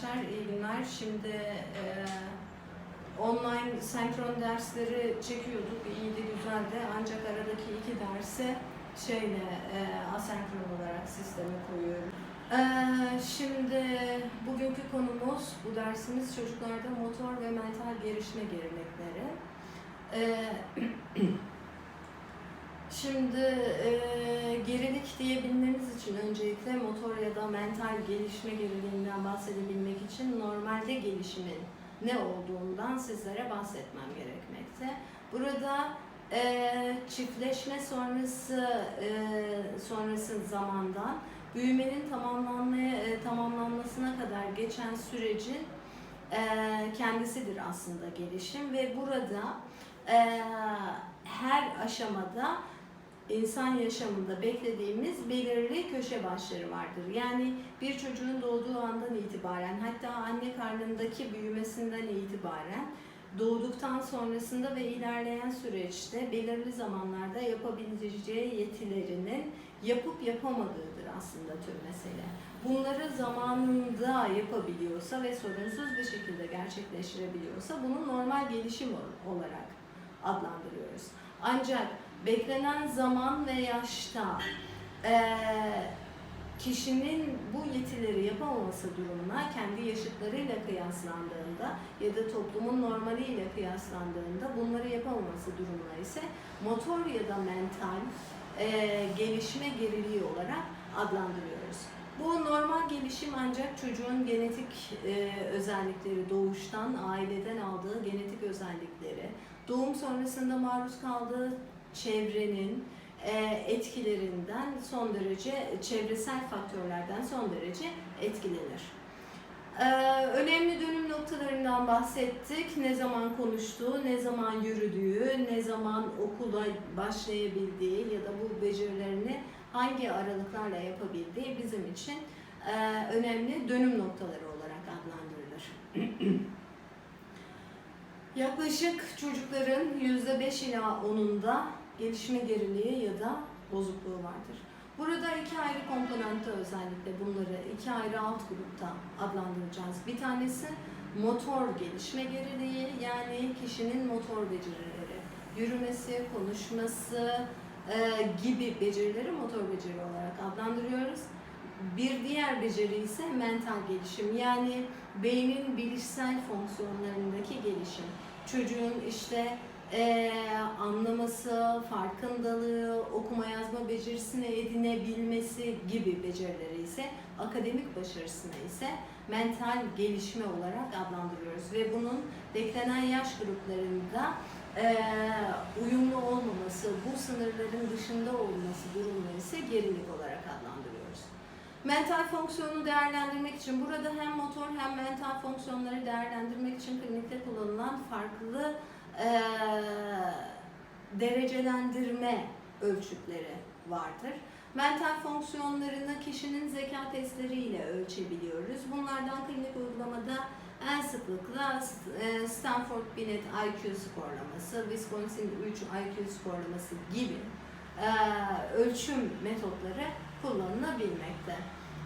Arkadaşlar iyi günler. Şimdi e, online senkron dersleri çekiyorduk. İyiydi, güzeldi. Ancak aradaki iki dersi şeyle e, asenkron olarak sisteme koyuyorum. E, şimdi bugünkü konumuz, bu dersimiz çocuklarda motor ve mental gelişme gerilimleri. E, Şimdi e, gerilik diyebilmemiz için öncelikle motor ya da mental gelişme geriliğinden bahsedebilmek için normalde gelişimin ne olduğundan sizlere bahsetmem gerekmekte. Burada e, çiftleşme sonrası e, sonrası zamandan büyümenin tamamlanmaya e, tamamlanmasına kadar geçen sürecin e, kendisidir aslında gelişim ve burada e, her aşamada insan yaşamında beklediğimiz belirli köşe başları vardır. Yani bir çocuğun doğduğu andan itibaren hatta anne karnındaki büyümesinden itibaren doğduktan sonrasında ve ilerleyen süreçte belirli zamanlarda yapabileceği yetilerinin yapıp yapamadığıdır aslında tüm mesele. Bunları zamanında yapabiliyorsa ve sorunsuz bir şekilde gerçekleştirebiliyorsa bunu normal gelişim olarak adlandırıyoruz. Ancak beklenen zaman ve yaşta eee, kişinin bu yetileri yapamaması durumuna kendi yaşıtlarıyla kıyaslandığında ya da toplumun normaliyle kıyaslandığında bunları yapamaması durumuna ise motor ya da mental eee, gelişme geriliği olarak adlandırıyoruz. Bu normal gelişim ancak çocuğun genetik eee, özellikleri, doğuştan, aileden aldığı genetik özellikleri, doğum sonrasında maruz kaldığı çevrenin e, etkilerinden son derece, çevresel faktörlerden son derece etkilenir. Ee, önemli dönüm noktalarından bahsettik. Ne zaman konuştuğu, ne zaman yürüdüğü, ne zaman okula başlayabildiği ya da bu becerilerini hangi aralıklarla yapabildiği bizim için e, önemli dönüm noktaları olarak adlandırılır. Yaklaşık çocukların %5 ila 10'unda gelişme geriliği ya da bozukluğu vardır. Burada iki ayrı komponentte özellikle bunları iki ayrı alt grupta adlandıracağız. Bir tanesi motor gelişme geriliği yani kişinin motor becerileri, yürümesi, konuşması e, gibi becerileri motor beceri olarak adlandırıyoruz. Bir diğer beceri ise mental gelişim yani beynin bilişsel fonksiyonlarındaki gelişim. Çocuğun işte eee, anlaması, farkındalığı, okuma yazma becerisini edinebilmesi gibi becerileri ise akademik başarısını ise mental gelişme olarak adlandırıyoruz ve bunun beklenen yaş gruplarında eee, uyumlu olmaması, bu sınırların dışında olması durumları ise gerilik olarak adlandırıyoruz. Mental fonksiyonu değerlendirmek için burada hem motor hem mental fonksiyonları değerlendirmek için klinikte kullanılan farklı eee, derecelendirme ölçütleri vardır. Mental fonksiyonlarını kişinin zeka testleriyle ölçebiliyoruz. Bunlardan klinik uygulamada en sıklıkla e, Stanford Binet IQ skorlaması, Wisconsin 3 IQ skorlaması gibi e, ölçüm metotları kullanılabilmekte.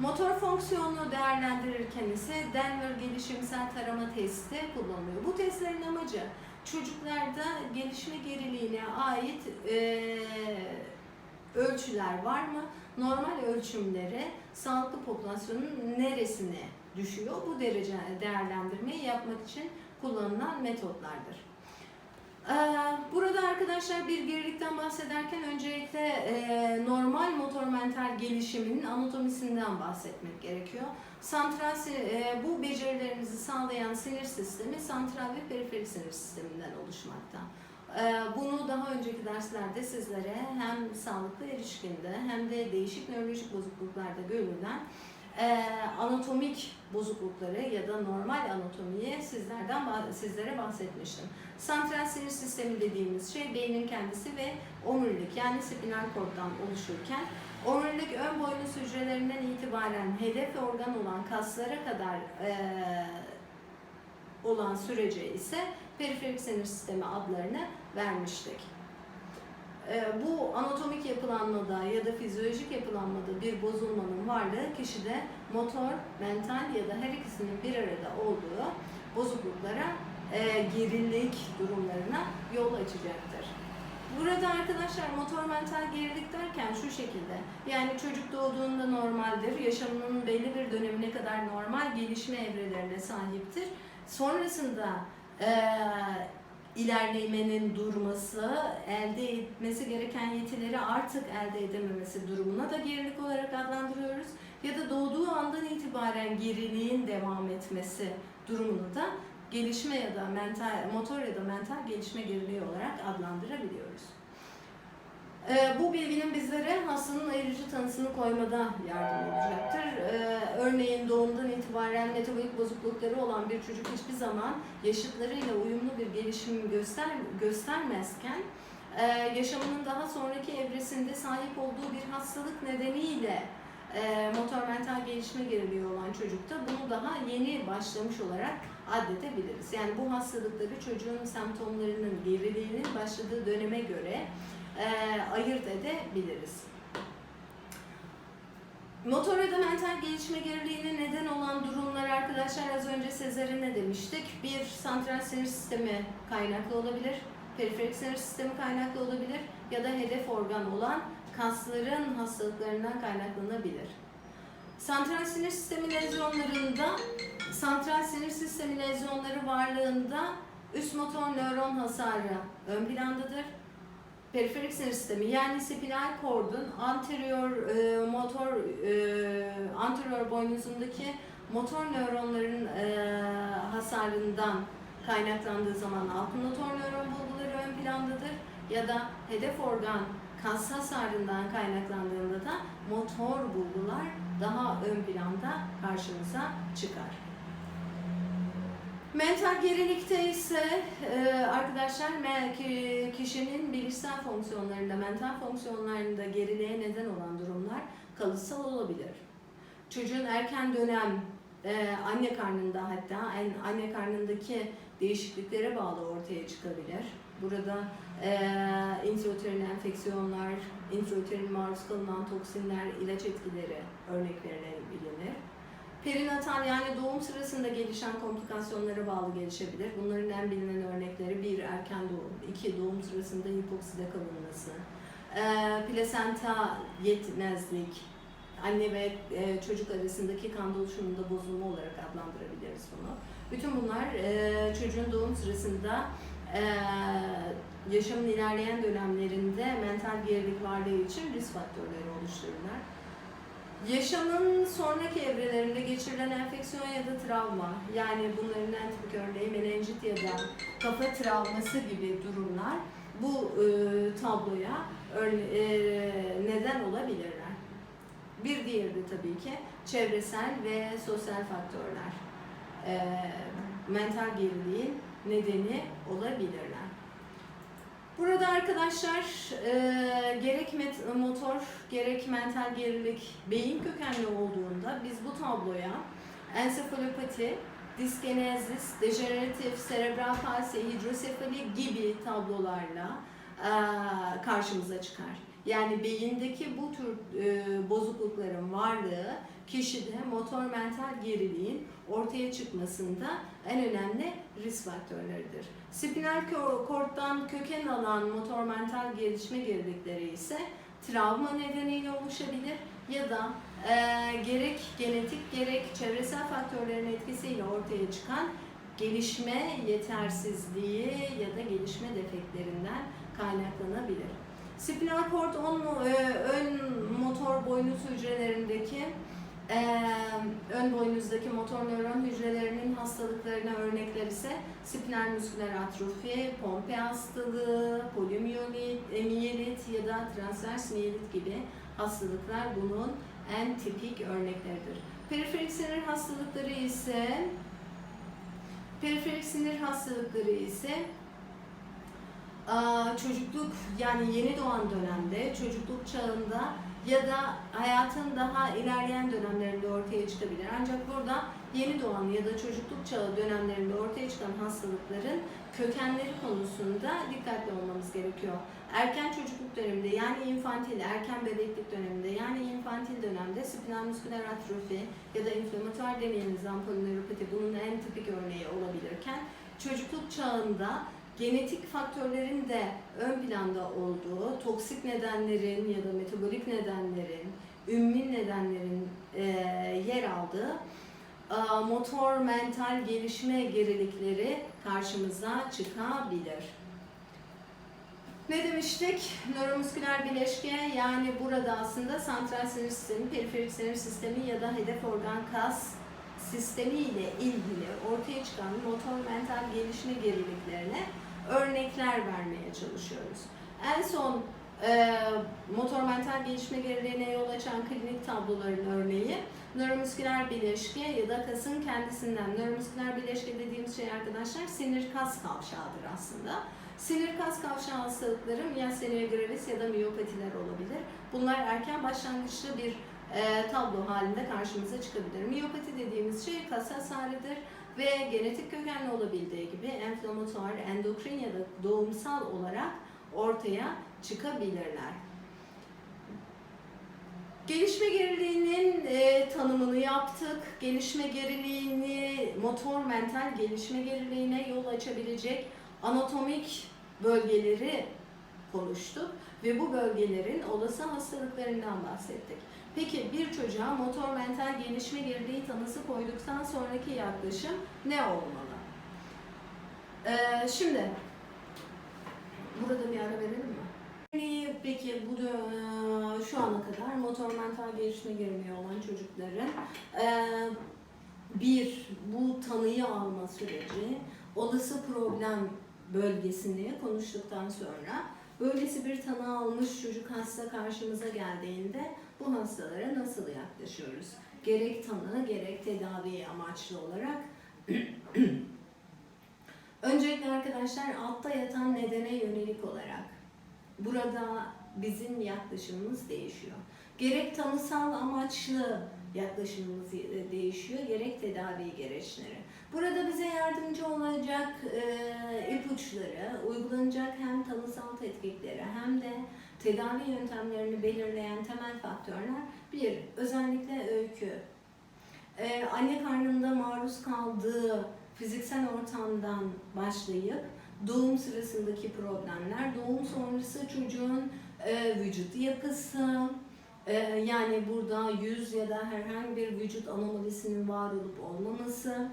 Motor fonksiyonunu değerlendirirken ise Denver gelişimsel tarama testi kullanılıyor. Bu testlerin amacı çocuklarda gelişme geriliğine ait e, ölçüler var mı? Normal ölçümlere sağlıklı popülasyonun neresine düşüyor? Bu derece değerlendirmeyi yapmak için kullanılan metotlardır. Ee, Burada arkadaşlar bir gerilikten bahsederken öncelikle e, normal motor mental gelişiminin anatomisinden bahsetmek gerekiyor. Santral e, bu becerilerimizi sağlayan sinir sistemi santral ve periferik sinir sisteminden oluşmakta. Ee, Bunu daha önceki derslerde sizlere hem sağlıklı erişkinde hem de değişik nörolojik bozukluklarda görülen e, anatomik bozuklukları ya da normal anatomiyi sizlerden sizlere bahsetmiştim. Santral sinir sistemi dediğimiz şey beynin kendisi ve omurilik yani spinal korttan oluşurken omurilik ön boynuz hücrelerinden itibaren hedef organ olan kaslara kadar e, olan sürece ise periferik sinir sistemi adlarını vermiştik. e, bu anatomik yapılanmada ya da fizyolojik yapılanmada bir bozulmanın varlığı kişide motor, mental ya da her ikisinin bir arada olduğu bozukluklara, e, gerilik durumlarına yol açacaktır. Burada arkadaşlar motor mental gerilik derken şu şekilde yani çocuk doğduğunda normaldir, yaşamının belli bir dönemine kadar normal gelişme evrelerine sahiptir. Sonrasında eee ilerlemenin durması, elde etmesi gereken yetileri artık elde edememesi durumuna da gerilik olarak adlandırıyoruz. Ya da doğduğu andan itibaren geriliğin devam etmesi durumunu da gelişme ya da mental, motor ya da mental gelişme geriliği olarak adlandırabiliyoruz. Ee, bu bilginin bizlere hastanın ayırıcı tanısını koymada yardım olacaktır. Ee, örneğin doğumdan itibaren metabolik bozuklukları olan bir çocuk hiçbir zaman yaşıtlarıyla uyumlu bir gelişim göster göstermezken e, yaşamının daha sonraki evresinde sahip olduğu bir hastalık nedeniyle e, motor mental gelişme geriliği olan çocukta bunu daha yeni başlamış olarak addedebiliriz. Yani bu hastalıkları çocuğun semptomlarının geriliğinin başladığı döneme göre e, ayırt edebiliriz. Motor mental gelişme geriliğine neden olan durumlar arkadaşlar az önce Sezer'e ne demiştik? Bir santral sinir sistemi kaynaklı olabilir, periferik sinir sistemi kaynaklı olabilir ya da hedef organ olan kasların hastalıklarından kaynaklanabilir. Santral sinir sistemi lezyonlarında, santral sinir sistemi lezyonları varlığında üst motor nöron hasarı ön plandadır periferik sinir sistemi yani spinal kordun anterior e, motor e, anterior boynuzundaki motor nöronların e, hasarından kaynaklandığı zaman alt motor nöron bulguları ön plandadır ya da hedef organ kas hasarından kaynaklandığında da motor bulgular daha ön planda karşımıza çıkar. Mental gerilikte ise e, arkadaşlar kişinin bilişsel fonksiyonlarında, mental fonksiyonlarında geriliğe neden olan durumlar kalıtsal olabilir. Çocuğun erken dönem e, anne karnında hatta anne karnındaki değişikliklere bağlı ortaya çıkabilir. Burada e, intrauterin enfeksiyonlar, intrauterin maruz kalınan toksinler, ilaç etkileri örnek verilebilir. Perinatal yani doğum sırasında gelişen komplikasyonlara bağlı gelişebilir. Bunların en bilinen örnekleri bir erken doğum, iki doğum sırasında hipokside kalınması, e, plasenta yetmezlik, anne ve e, çocuk arasındaki kan dolaşımında bozulma olarak adlandırabiliriz bunu. Bütün bunlar e, çocuğun doğum sırasında e, yaşamın ilerleyen dönemlerinde mental gerilik varlığı için risk faktörleri oluştururlar. Yaşamın sonraki evrelerinde geçirilen enfeksiyon ya da travma, yani bunların en tipik örneği menenjit ya da kafa travması gibi durumlar bu e, tabloya örne- e, neden olabilirler. Bir diğeri de tabii ki çevresel ve sosyal faktörler. E, mental geriliğin nedeni olabilirler. Burada arkadaşlar e, gerek met- motor gerek mental gerilik beyin kökenli olduğunda biz bu tabloya ensefalopati, diskenezis, dejeneratif serebral palsi, hidrosefali gibi tablolarla e, karşımıza çıkar. Yani beyindeki bu tür e, bozuklukların varlığı kişide motor mental geriliğin ortaya çıkmasında en önemli risk faktörleridir. Spinal kor- korddan köken alan motor mental gelişme gerilikleri ise travma nedeniyle oluşabilir ya da e, gerek genetik gerek çevresel faktörlerin etkisiyle ortaya çıkan gelişme yetersizliği ya da gelişme defektlerinden kaynaklanabilir. Spinal kord on, e, ön motor boynuz hücrelerindeki ee, ön boynuzdaki motor nöron hücrelerinin hastalıklarına örnekler ise spinal musküler atrofi, Pompe hastalığı, polimiyelit ya da transvers miyelit gibi hastalıklar bunun en tipik örnekleridir. Periferik sinir hastalıkları ise periferik sinir hastalıkları ise çocukluk yani yeni doğan dönemde çocukluk çağında ya da hayatın daha ilerleyen dönemlerinde ortaya çıkabilir. Ancak burada yeni doğan ya da çocukluk çağı dönemlerinde ortaya çıkan hastalıkların kökenleri konusunda dikkatli olmamız gerekiyor. Erken çocukluk döneminde yani infantil, erken bebeklik döneminde yani infantil dönemde spinal musküler atrofi ya da inflamatuar demeyenizden ampolineropati bunun en tipik örneği olabilirken çocukluk çağında genetik faktörlerin de ön planda olduğu, toksik nedenlerin ya da metabolik nedenlerin, ümmin nedenlerin e, yer aldığı e, motor mental gelişme gerilikleri karşımıza çıkabilir. Ne demiştik? Nöromusküler bileşke yani burada aslında santral sinir sistemi, periferik sinir sistemi ya da hedef organ kas sistemi ile ilgili ortaya çıkan motor mental gelişme geriliklerine örnekler vermeye çalışıyoruz. En son e, motor mental gelişme geriliğine yol açan klinik tabloların örneği nöromusküler bileşke ya da kasın kendisinden. Nöromusküler bileşke dediğimiz şey arkadaşlar sinir kas kavşağıdır aslında. Sinir kas kavşağı hastalıkları miastenia gravis ya da miyopatiler olabilir. Bunlar erken başlangıçlı bir e, tablo halinde karşımıza çıkabilir. Miyopati dediğimiz şey kas hasarıdır ve genetik kökenli olabildiği gibi enflamatuar, endokrin ya da doğumsal olarak ortaya çıkabilirler. Gelişme geriliğinin e, tanımını yaptık. Gelişme geriliğini motor mental gelişme geriliğine yol açabilecek anatomik bölgeleri konuştuk ve bu bölgelerin olası hastalıklarından bahsettik. Peki bir çocuğa motor mental gelişme geriliği tanısı koyduktan sonraki yaklaşım ne olmalı? Ee, şimdi burada bir ara verelim mi? Peki bu e, şu ana kadar motor mental gelişme geriliği olan çocukların e, bir bu tanıyı alma süreci, olası problem bölgesini konuştuktan sonra böylesi bir tanı almış çocuk hasta karşımıza geldiğinde bu hastalara nasıl yaklaşıyoruz? Gerek tanı gerek tedavi amaçlı olarak. Öncelikle arkadaşlar altta yatan nedene yönelik olarak burada bizim yaklaşımımız değişiyor. Gerek tanısal amaçlı yaklaşımımız e, değişiyor, gerek tedavi gereçleri. Burada bize yardımcı olacak e, ipuçları, uygulanacak hem tanısal tetkikleri hem de tedavi yöntemlerini belirleyen temel faktörler bir, özellikle öykü. E, anne karnında maruz kaldığı fiziksel ortamdan başlayıp doğum sırasındaki problemler, doğum sonrası çocuğun e, vücut yapısı, e, yani burada yüz ya da herhangi bir vücut anomalisinin var olup olmaması,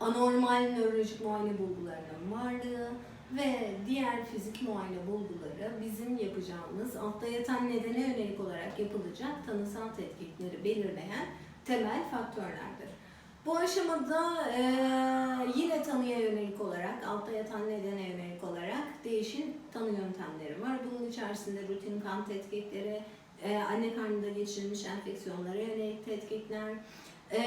anormal nörolojik muayene bulgularının varlığı ve diğer fizik muayene bulguları bizim yapacağımız altta yatan nedene yönelik olarak yapılacak tanısal tetkikleri belirleyen temel faktörlerdir. Bu aşamada e, yine tanıya yönelik olarak, altta yatan nedene yönelik olarak değişik tanı yöntemleri var. Bunun içerisinde rutin kan tetkikleri, e, anne karnında geçirilmiş enfeksiyonlara yönelik tetkikler, e,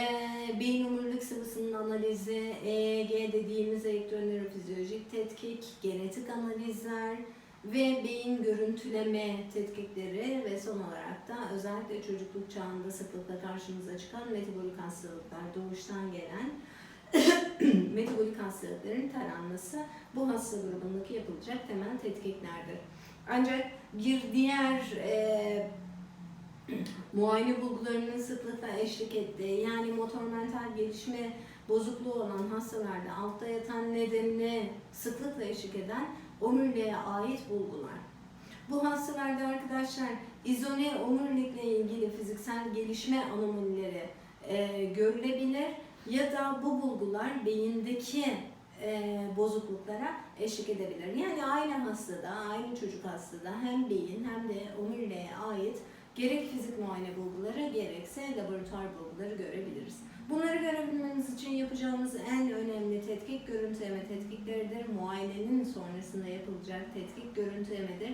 beyin omurilik sıvısının analizi, EEG dediğimiz elektronörofizyolojik tetkik, genetik analizler, ve beyin görüntüleme tetkikleri ve son olarak da özellikle çocukluk çağında sıklıkla karşımıza çıkan metabolik hastalıklar, doğuştan gelen metabolik hastalıkların taranması bu hasta grubundaki yapılacak temel tetkiklerdir. Ancak bir diğer e, muayene bulgularının sıklıkla eşlik ettiği yani motor mental gelişme bozukluğu olan hastalarda altta yatan nedenine sıklıkla eşlik eden omuriliğe ait bulgular. Bu hastalarda arkadaşlar izone omurilikle ilgili fiziksel gelişme anomalileri e, görülebilir ya da bu bulgular beyindeki e, bozukluklara eşlik edebilir. Yani aynı hastada, aynı çocuk hastada hem beyin hem de omuriliğe ait gerek fizik muayene bulguları gerekse laboratuvar bulguları görebiliriz. Bunları görebilmemiz için yapacağımız en önemli tetkik görüntüleme tetkikleridir. Muayenenin sonrasında yapılacak tetkik görüntülemedir.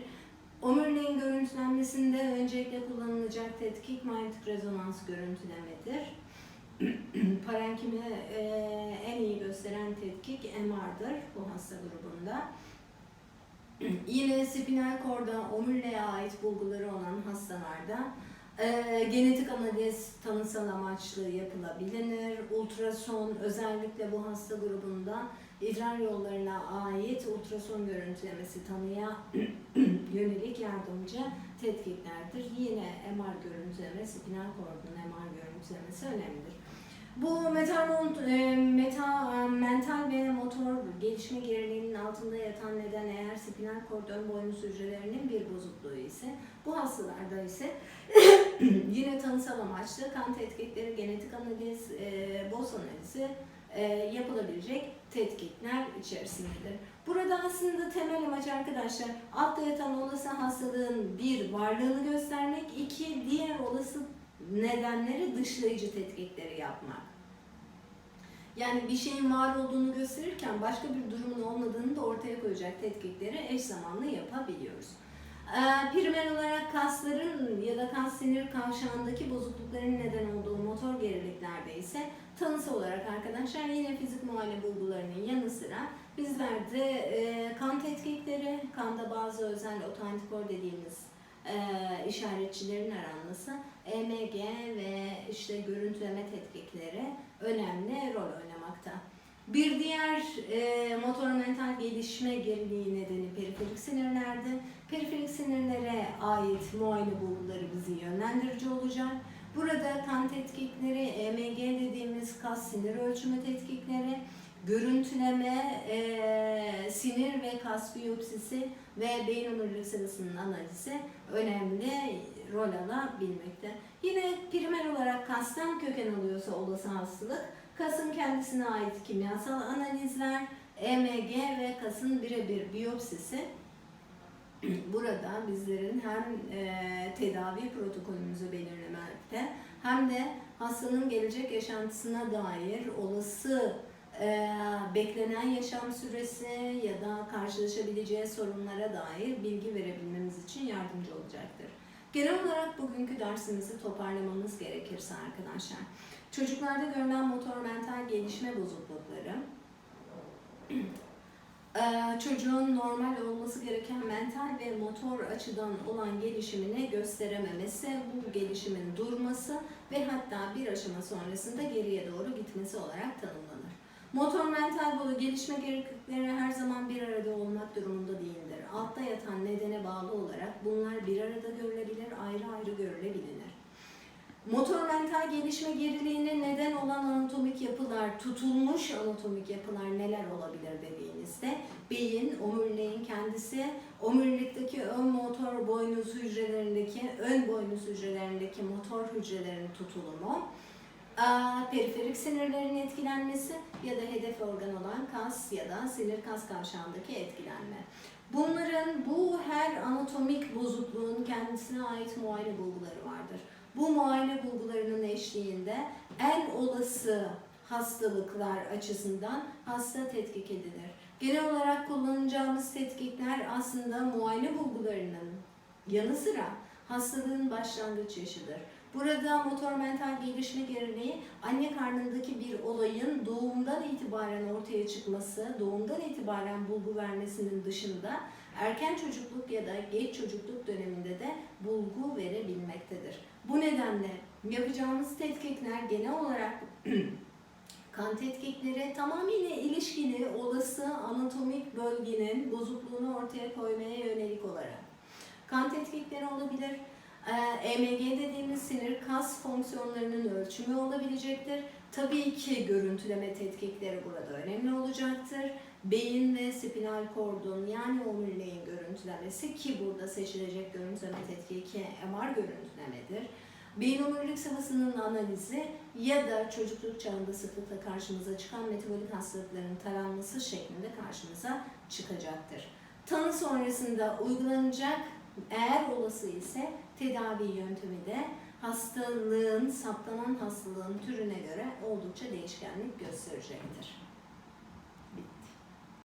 Omuriliğin görüntülenmesinde öncelikle kullanılacak tetkik manyetik rezonans görüntülemedir. Parenkimi e, en iyi gösteren tetkik MR'dır bu hasta grubunda. Yine spinal korda omuriliğe ait bulguları olan hastalarda Ee, genetik analiz tanısal amaçlı yapılabilir. Ultrason özellikle bu hasta grubunda idrar yollarına ait ultrason görüntülemesi tanıya yönelik yardımcı tetkiklerdir. Yine MR görüntüleme, spinal kordon MR görüntülemesi önemlidir. Bu metal, e, meta, e, mental ve motor gelişme geriliğinin altında yatan neden eğer spinal kordon boynuz hücrelerinin bir bozukluğu ise bu hastalarda ise yine tanısal amaçlı kan tetkikleri, genetik analiz, e, boz analizi e, yapılabilecek tetkikler içerisindedir. Burada aslında temel amaç arkadaşlar altta yatan olası hastalığın bir varlığını göstermek, iki diğer olası nedenleri dışlayıcı tetkikleri yapmak. Yani bir şeyin var olduğunu gösterirken başka bir durumun olmadığını da ortaya koyacak tetkikleri eş zamanlı yapabiliyoruz. Ee, primer olarak kasların ya da kas sinir kavşağındaki bozuklukların neden olduğu motor geriliklerde ise tanısı olarak arkadaşlar yine fizik muayene bulgularının yanı sıra bizlerde e, kan tetkikleri, kanda bazı özel otoantikor dediğimiz e, işaretçilerin aranması, EMG ve işte görüntüleme tetkikleri önemli rol oynamakta. Bir diğer e, motor mental gelişme geriliği nedeni periferik sinirlerde. Periferik sinirlere ait muayene bulguları bizi yönlendirici olacak. Burada kan tetkikleri, EMG dediğimiz kas sinir ölçümü tetkikleri, görüntüleme, e, sinir ve kas biyopsisi ve beyin omurilik sıvısının analizi önemli rol alabilmekte. Yine primer olarak kastan köken alıyorsa olası hastalık, kasın kendisine ait kimyasal analizler, EMG ve kasın birebir biyopsisi burada bizlerin hem e, tedavi protokolümüzü belirlemekte hem de hastanın gelecek yaşantısına dair olası e, beklenen yaşam süresi ya da karşılaşabileceği sorunlara dair bilgi verebilmemiz için yardımcı olacaktır. Genel olarak bugünkü dersimizi toparlamamız gerekirse arkadaşlar, çocuklarda görülen motor mental gelişme bozuklukları, Ee, çocuğun normal olması gereken mental ve motor açıdan olan gelişimini gösterememesi, bu gelişimin durması ve hatta bir aşama sonrasında geriye doğru gitmesi olarak tanımlanır. Motor mental bolu gelişme gereklilikleri her zaman bir arada olmak durumunda değildir. Altta yatan nedene bağlı olarak bunlar bir arada görülebilir, ayrı ayrı görülebilir. Motor mental gelişme geriliğine neden olan anatomik yapılar, tutulmuş anatomik yapılar neler olabilir dediğinizde beyin, omuriliğin kendisi, omurilikteki ön motor boynuz hücrelerindeki, ön boynuz hücrelerindeki motor hücrelerin tutulumu, periferik sinirlerin etkilenmesi ya da hedef organ olan kas ya da sinir kas kavşağındaki etkilenme. Bunların bu her anatomik bozukluğun kendisine ait muayene bulguları vardır. Bu muayene bulgularının eşliğinde en olası hastalıklar açısından hasta tetkik edilir. Genel olarak kullanacağımız tetkikler aslında muayene bulgularının yanı sıra hastalığın başlangıç yaşıdır. Burada motor mental gelişme geriliği anne karnındaki bir olayın doğumdan itibaren ortaya çıkması, doğumdan itibaren bulgu vermesinin dışında erken çocukluk ya da geç çocukluk döneminde de bulgu verebilmektedir. Bu nedenle yapacağımız tetkikler genel olarak kan tetkikleri tamamıyla ilişkili olası anatomik bölgenin bozukluğunu ortaya koymaya yönelik olarak. Kan tetkikleri olabilir, EMG dediğimiz sinir kas fonksiyonlarının ölçümü olabilecektir. Tabii ki görüntüleme tetkikleri burada önemli olacaktır. Beyin ve spinal kordon yani omuriliğin görüntülemesi ki burada seçilecek görüntüleme tetkiki MR görüntülemedir. Beyin omurilik sıvısının analizi ya da çocukluk çağında sıklıkla karşımıza çıkan metabolik hastalıkların taranması şeklinde karşımıza çıkacaktır. Tanı sonrasında uygulanacak eğer olası ise tedavi yöntemi de hastalığın, saptanan hastalığın türüne göre oldukça değişkenlik gösterecektir.